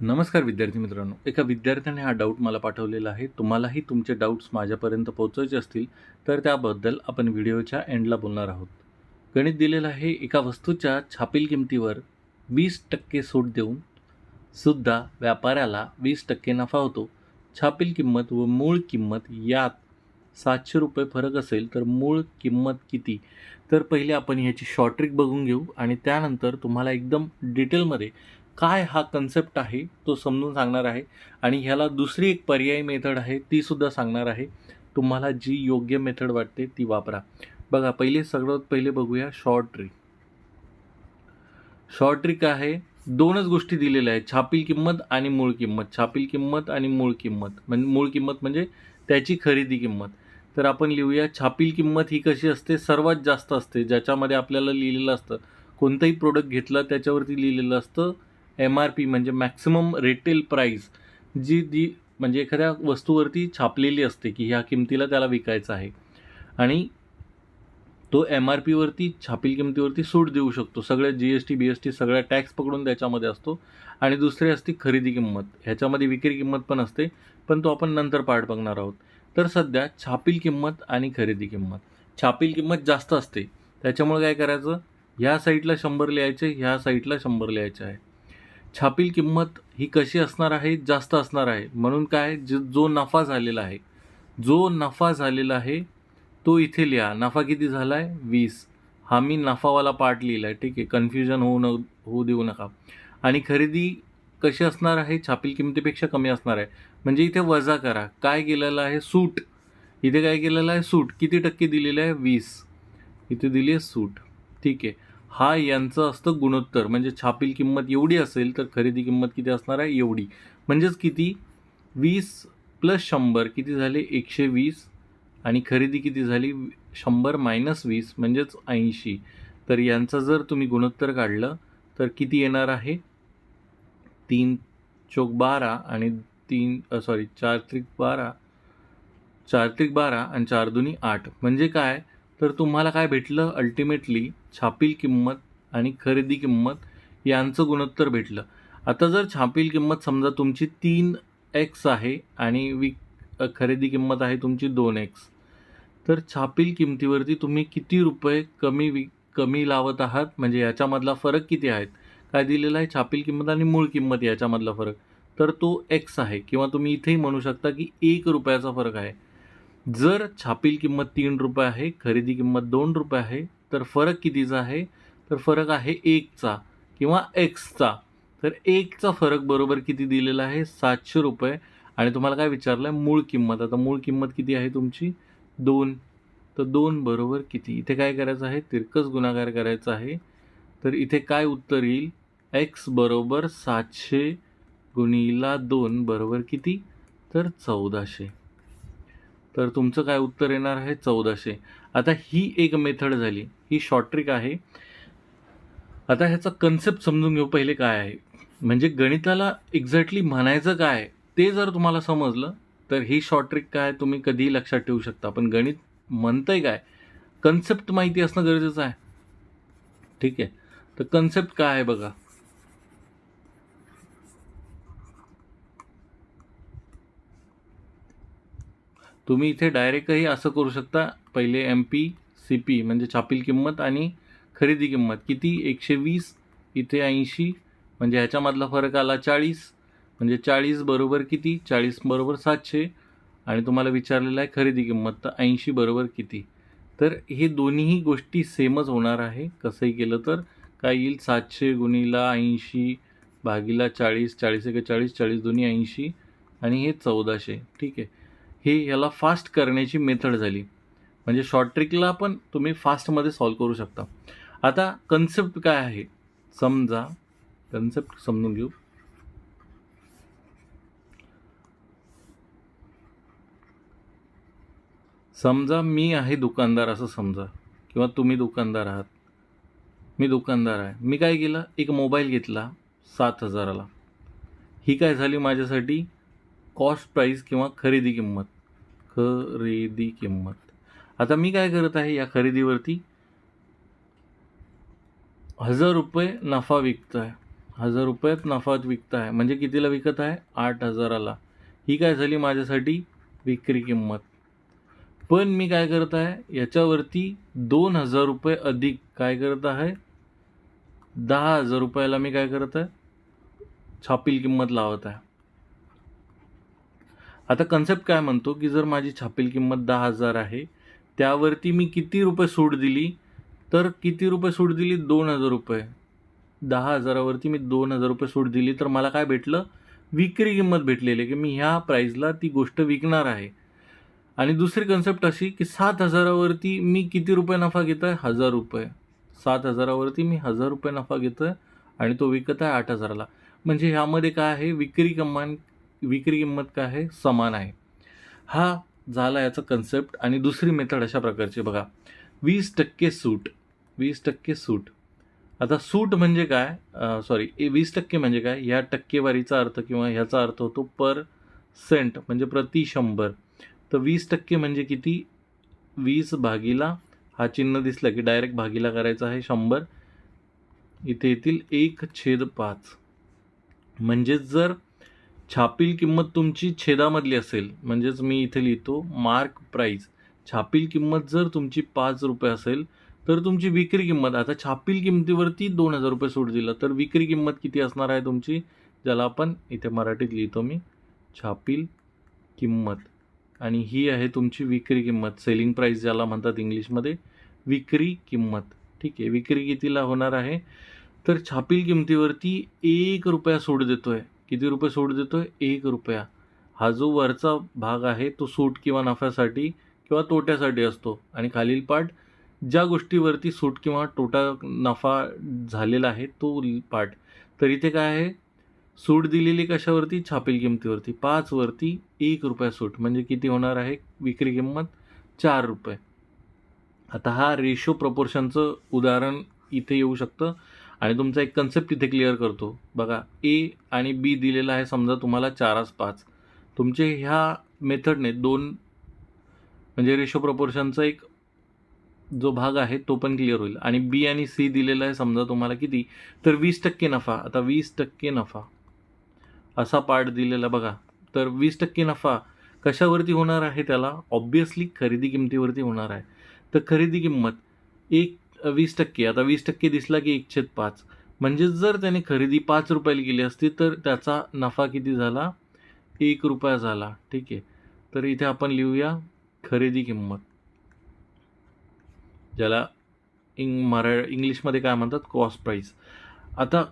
नमस्कार विद्यार्थी मित्रांनो. एका विद्यार्थ्याने हा डाऊट मला पाठवलेला आहे. तुम्हालाही तुमचे डाऊट्स माझ्यापर्यंत पोहोचायचे असतील तर त्याबद्दल आपण व्हिडिओच्या एंडला बोलणार आहोत. गणित दिलेलं आहे एका वस्तूच्या छापील किमतीवर वीस टक्के सूट देऊन सुद्धा व्यापाऱ्याला वीस टक्के नफा होतो. छापील किंमत व मूळ किंमत यात सातशे रुपये फरक असेल तर मूळ किंमत किती? तर पहिले आपण ह्याची शॉर्ट ट्रिक बघून घेऊ आणि त्यानंतर तुम्हाला एकदम डिटेलमध्ये काय हा कन्सेप्ट आहे तो समजून सांगणार आहे. आणि ह्याला दुसरी एक पर्यायी मेथड आहे ती सुद्धा सांगणार आहे. तुम्हाला जी योग्य मेथड वाटते ती वापरा. बघा पहिले सगळ्यात पहिले बघूया शॉर्ट ट्रिक शॉर्ट ट्रिक आहे दोनच गोष्टी दिलेल्या आहेत. छापील किंमत आणि मूळ किंमत. छापील किंमत आणि मूळ किंमत. म्हणजे मूळ किंमत म्हणजे त्याची खरेदी किंमत. तर आपण लिहूया छापील किंमत ही कशी असते? सर्वात जास्त असते. ज्याच्यामध्ये आपल्याला लिहिलेलं असतं. कोणतंही प्रोडक्ट घेतलं त्याच्यावरती लिहिलेलं असतं. एम आर पी म्हणजे मॅक्सिमम रिटेल प्राईस जी जी म्हणजे एखाद्या वस्तूवरती छापलेली असते की ह्या किमतीला त्याला विकायचं आहे. आणि तो एम आर पीवरती छापील किमतीवरती सूट देऊ शकतो. सगळ्या G S T B S T सगळ्या टॅक्स पकडून त्याच्यामध्ये असतो. आणि दुसरी असते खरेदी किंमत. ह्याच्यामध्ये विक्री किंमत पण असते पण तो आपण नंतर पाठ बघणार आहोत. तर सध्या छापील किंमत आणि खरेदी किंमत. छापील किंमत जास्त असते. त्याच्यामुळे काय करायचं? ह्या साईटला शंभर लिहायचे ह्या साईटला शंभर लिहायचे आहे. छापील किंमत ही कशी असणार आहे? जास्त असणार आहे. म्हणून काय? ज जो नफा झालेला आहे. जो नफा झालेला आहे तो इथे लिहा. नफा किती झाला आहे वीस. हा मी नफावाला पार्ट लिहिला आहे ठीक आहे? कन्फ्युजन होऊ न होऊ देऊ नका. आणि खरेदी कशी असणार आहे? छापील किमतीपेक्षा कमी असणार आहे. म्हणजे इथे वजा करा. काय केलेलं आहे? सूट. इथे काय केलेलं आहे? सूट. किती टक्के दिलेलं आहे? वीस. इथे दिली आहे सूट. ठीक आहे? हा यांचं असतं गुणोत्तर. म्हणजे छापील किंमत एवढी असेल तर खरेदी किंमत किती असणार आहे? एवढी. म्हणजेच किती? वीस प्लस शंभर. किती झाले? एकशे वीस. आणि खरेदी किती झाली? शंभर मायनस वीस म्हणजेच ऐंशी. तर यांचं जर तुम्ही गुणोत्तर काढलं तर किती येणार आहे? तीन चोक बारा आणि तीन सॉरी चार त्रिक बारा. चार त्रिक बारा आणि चार दुनी आठ. म्हणजे काय? तर तुम्हाला काय भेटलं? अल्टिमेटली छापील किंमत आणि खरेदी किंमत यांचं गुणोत्तर भेटलं. आता जर छापील किंमत समजा तुमची तीन एक्स आहे आणि विक खरेदी किंमत आहे तुमची दोन एक्स तर छापील किमतीवरती तुम्ही किती रुपये कमी वि कमी लावत आहात? म्हणजे याच्यामधला फरक किती आहेत काय दिलेला आहे छापील किंमत आणि मूळ किंमत याच्यामधला फरक? तर तो एक्स आहे किंवा तुम्ही इथेही म्हणू शकता की एक रुपयाचा फरक आहे. जर छापील किंमत तीन रुपये आहे खरेदी किंमत दोन रुपये आहे तर फरक कितीचा आहे? तर फरक आहे एकचा किंवा एक्सचा तर एकचा फरक बरोबर किती दिलेला आहे? सातशे रुपये. आणि तुम्हाला काय विचारलं आहे मूळ किंमत. आता मूळ किंमत किती आहे तुमची? दोन. तर दोन बरोबर किती? इथे काय करायचं आहे? तिरकस गुणाकार करायचा आहे. तर इथे काय उत्तर येईल? एक्स बरोबर सातशे गुणिला दोन बरोबर किती? तर चौदाशे. तर तुमचं काय उत्तर येणार आहे? चौदाशे. आता ही एक मेथड झाली. ही शॉर्ट ट्रिक आहे. आता ह्याचा कन्सेप्ट समजून घेऊ पहिले काय आहे? म्हणजे गणिताला एक्झॅक्टली म्हणायचं काय ते जर तुम्हाला समजलं तर ही शॉर्ट ट्रिक काय तुम्ही कधीही लक्षात ठेवू शकता. पण गणित म्हणतंय काय कन्सेप्ट माहिती असणं गरजेचं आहे. ठीक आहे? तर कन्सेप्ट काय आहे बघा. तुम्ही इथे डायरेक्टही असं करू शकता. पहिले एम पी सी पी म्हणजे छापील किंमत आणि खरेदी किंमत. किती? एकशे वीस इथे ऐंशी म्हणजे ह्याच्यामधला फरक आला चाळीस म्हणजे चाळीस बरोबर किती? चाळीस बरोबर सातशे. आणि तुम्हाला विचारलेलं आहे खरेदी किंमत तर ऐंशी बरोबर किती? तर हे दोन्हीही गोष्टी सेमच होणार आहे. कसंही केलं तर काय येईल? सातशे गुणीला ऐंशी भागीला चाळीस चाळीस एक चाळीस चाळीस दोन्ही ऐंशी आणि हे चौदाशे. ठीक आहे. हे याला फास्ट करण्याची मेथड झाली. म्हणजे शॉर्ट ट्रिकला पण तुम्ही फास्टमध्ये सॉल्व करू शकता. आता कन्सेप्ट काय आहे? समजा कन्सेप्ट समजून घेऊ. समजा मी आहे दुकानदार असं समजा. किंवा तुम्ही दुकानदार आहात. मी दुकानदार आहे. मी काय केलं? एक मोबाईल घेतला सात हजाराला. ही काय झाली माझ्यासाठी? कॉस्ट प्राईस किंवा खरेदी किंमत. खरेदी किंमत. आता मी काय करत आहे या खरेदीवरती? हजार रुपये नफा विकत आहे हजार रुपयात नफात विकत आहे म्हणजे कितीला विकत आहे? आठ हजाराला. ही काय झाली माझ्यासाठी? विक्री किंमत. पण मी काय करत आहे? याच्यावरती दोन हजार रुपये अधिक काय करत आहे? दहा हजार रुपयाला मी काय करत आहे? छापील किंमत लावत आहे. आता कन्सेप्ट काय म्हणतो? की जर माझी छापील किंमत दहा हजार आहे त्यावरती मी किती रुपये सूट दिली? तर किती रुपये सूट दिली? दोन हजार रुपये. दहा हजारावरती मी दोन हजार रुपये सूट दिली. तर मला काय भेटलं? विक्री किंमत भेटलेली आहे की मी ह्या प्राईजला ती गोष्ट विकणार आहे. आणि दुसरी कन्सेप्ट अशी की सात हजारावरती मी किती रुपये नफा घेतो आहे हजार रुपये. सात हजारावरती मी हजार रुपये नफा घेतो आहे आणि तो विकत आहे आठ हजाराला. म्हणजे ह्यामध्ये काय आहे? विक्री कमान विक्री किंमत काय आहे? समान आहे. हा झाला याचा कन्सेप्ट आणि दुसरी मेथड अशा प्रकारची बघा. वीस टक्के सूट. वीस टक्के सूट. आता सूट म्हणजे काय? सॉरी वीस टक्के म्हणजे काय? ह्या टक्केवारीचा अर्थ किंवा ह्याचा अर्थ होतो पर सेंट म्हणजे प्रति शंभर. तर वीस टक्के म्हणजे किती? वीस भागीला हा चिन्ह दिसला की डायरेक्ट भागीला करायचा आहे शंभर. इथे येतील एक छेद पाच. म्हणजेच जर छापील किंमत तुमची छेदामधली असेल म्हणजेच मी इथे लिहितो मार्क प्राईज छापील किंमत जर तुमची पाच रुपये असेल तर तुमची विक्री किंमत आता छापील किंमतीवरती दोन हजार रुपये सूट दिलं तर विक्री किंमत किती असणार आहे तुमची? ज्याला आपण इथे मराठीत लिहितो मी छापील किंमत. आणि ही आहे तुमची विक्री किंमत सेलिंग प्राईस ज्याला म्हणतात इंग्लिशमध्ये विक्री किंमत. ठीक आहे विक्री कितीला होणार आहे? तर छापील किमतीवरती एक रुपया सूट देतो आहे किती रुपये सूट देतो आहे एक रुपया. हा जो वरचा भाग आहे तो सूट किंवा नफ्यासाठी किंवा तोट्यासाठी असतो. आणि खालील पार्ट ज्या गोष्टीवरती सूट किंवा तोटा नफा झालेला आहे तो पार्ट तर इथे काय आहे? सूट दिलेली कशावरती? छापील किमतीवरती. पाचवरती एक रुपया सूट. म्हणजे किती होणार आहे? विक्री किंमत चार रुपये. आता हा रेशो प्रपोर्शनचं उदाहरण इथे येऊ शकतं. आणि तुमचा एक कन्सेप्ट इथे क्लिअर करतो. बघा ए आणि बी दिलेला आहे समजा तुम्हाला चारास पाच. तुमचे ह्या मेथडने दोन म्हणजे रेशो प्रपोर्शनचा एक जो भाग आहे तो पण क्लिअर होईल. आणि बी आणि सी दिलेला आहे समजा तुम्हाला किती? तर वीस टक्के नफा. आता वीस टक्के नफा. असा पार्ट दिलेला बघा. तर वीस टक्के नफा कशावरती होणार आहे त्याला? ऑब्वियसली खरेदी किमतीवरती होणार आहे. तर खरेदी किंमत एक वीस टक्के. आता वीस टक्के दिसला की एकशेत पाच. म्हणजेच जर त्याने खरेदी पाच रुपयाला केली असती तर त्याचा नफा किती झाला? एक रुपया झाला. ठीक आहे. तर इथे आपण लिहूया खरेदी किंमत. ज्याला इंग मरा इंग्लिशमध्ये काय म्हणतात? कॉस्ट प्राईस आता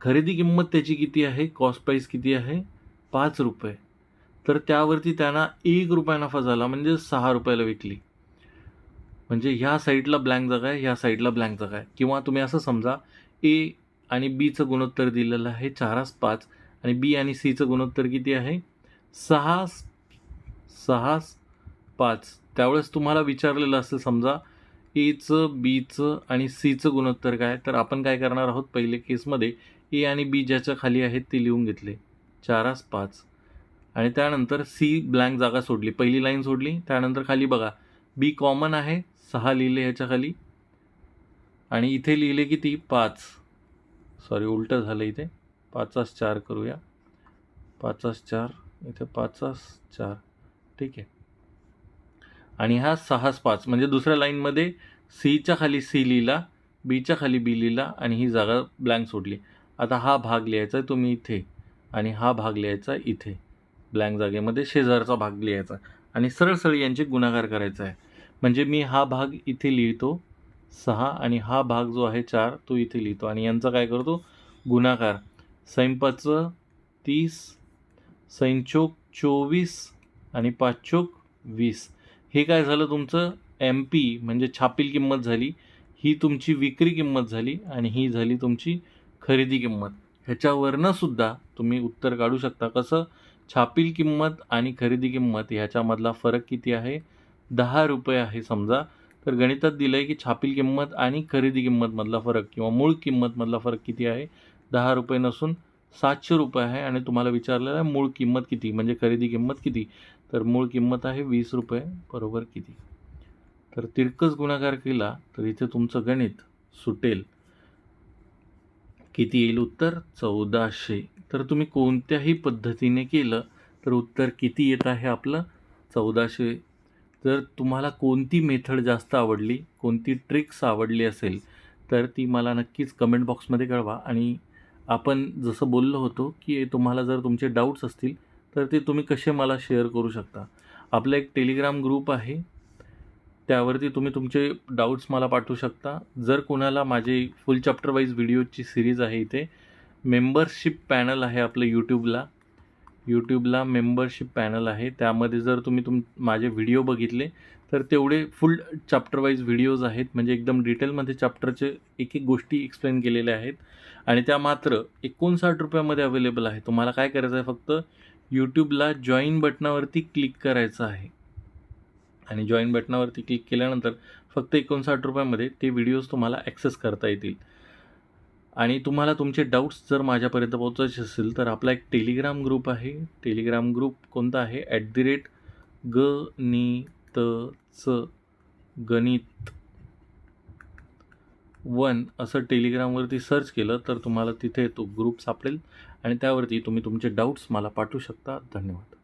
खरेदी किंमत त्याची किती आहे? कॉस्ट प्राईस किती आहे? पाच रुपये. तर त्यावरती त्यांना एक रुपया नफा झाला म्हणजे सहा रुपयाला विकली. म्हणजे ह्या साईडला ब्लँक जागा आहे ह्या साईडला ब्लँक जागा आहे. किंवा तुम्ही असं समजा ए आणि बीचं गुणोत्तर दिलेलं आहे चारास पाच आणि बी आणि सीचं गुणोत्तर किती आहे? सहा सहा पाच. त्यावेळेस तुम्हाला विचारलेलं असेल समजा एचं बीचं आणि सीचं गुणोत्तर काय? तर आपण काय करणार आहोत पहिले केसमध्ये ए आणि बी ज्याच्या खाली आहेत ते लिहून घेतले. चारास पाच. आणि त्यानंतर सी ब्लँक जागा सोडली. पहिली लाईन सोडली. त्यानंतर खाली बघा. बी कॉमन आहे सहा लिहिले ह्याच्या खाली आणि इथे लिहिले किती पाच. सॉरी उलटं झालं इथे. पाचास चार करूया. पाचास चार. इथे पाचास चार. ठीक आहे. आणि हा सहाच पाच. म्हणजे दुसऱ्या लाईनमध्ये सीच्या खाली सी लिहिला बीच्या खाली बी लिहिला आणि ही जागा ब्लँक सोडली. आता हा भाग लिहायचा आहे तुम्ही इथे. आणि हा भाग लिहायचा इथे. ब्लँक जागेमध्ये शेजारचा भाग लिहायचा आणि सरळ सरळ यांचे गुणाकार करायचा आहे. म्हणजे मी हा भाग इथे लिहितो सहा आणि हा भाग जो आहे चार तो इथे लिहितो. आणि यांचा काय करतो? गुणाकार. सैंपाचं तीस सैंचोक चोवीस आणि पाचचोक वीस. हे काय झालं तुमचं? एम पी म्हणजे छापील किंमत झाली ही तुमची विक्री किंमत झाली आणि ही झाली तुमची खरेदी किंमत. ह्याच्यावरनं सुद्धा तुम्ही उत्तर काढू शकता. कसं? छापील किंमत आणि खरेदी किंमत ह्याच्यामधला फरक किती आहे? दहा रुपये आहे समजा. तर गणितात दिलं आहे की छापील किंमत आणि खरेदी किंमतमधला फरक किंवा मूळ किंमतमधला फरक किती आहे? दहा रुपये नसून सातशे रुपये आहे आणि तुम्हाला विचारलेलं आहे मूळ किंमत किती म्हणजे खरेदी किंमत किती? तर मूळ किंमत आहे वीस रुपये बरोबर किती? तर तिरकस गुणाकार केला तर इथे तुमचं गणित सुटेल. किती येईल उत्तर? चौदाशे. तर तुम्ही कोणत्याही पद्धतीने केलं तर उत्तर किती येत आहे आपलं? चौदाशे जर तुम्हाला कोणती मेथड जास्त आवडली कोणती ट्रिक्स आवडली असेल तर ती मला नक्कीच कमेंट बॉक्समध्ये कळवा. आणि आपण जसं बोललो होतो की तुम्हाला जर तुमचे डाऊट्स असतील तर ते तुम्ही कसे मला शेअर करू शकता? आपला एक टेलिग्राम ग्रुप आहे. त्यावरती तुम्ही तुमचे डाऊट्स मला पाठवू शकता. जर कोणाला माझे फुल चॅप्टर वाईज व्हिडिओची सिरीज आहे इथे मेंबरशिप पॅनल आहे आपलं यूट्यूबला यूट्यूबला मेंबरशिप पॅनल आहे. त्यामध्ये जर तुम्ही तुम माझे व्हिडिओ बघितले तर तेवढे फुल चॅप्टरवाईज व्हिडिओज आहेत. म्हणजे एकदम डिटेलमध्ये चॅप्टरचे एक एक गोष्टी एक्सप्लेन केलेल्या आहेत. आणि त्या मात्र एकोणसाठ रुपयामध्ये अवेलेबल आहे. तुम्हाला काय करायचं आहे फक्त यूट्यूबला जॉईन बटनावरती क्लिक करायचं आहे. आणि जॉईन बटनावरती क्लिक केल्यानंतर फक्त एकोणसाठ रुपयामध्ये ते व्हिडिओज तुम्हाला ॲक्सेस करता येतील. आणि तुम्हाला तुमचे डाऊट्स जर माझ्यापर्यंत पोहोचायचे असेल तर आपला एक टेलिग्राम ग्रुप आहे. टेलिग्राम ग्रुप कोणता आहे? ॲट दी रेट ग नी त च गणित वन असं टेलिग्रामवरती सर्च केलं तर तुम्हाला तिथे तो ग्रुप सापडेल. आणि त्यावरती तुम्ही तुमचे डाऊट्स मला पाठवू शकता. धन्यवाद.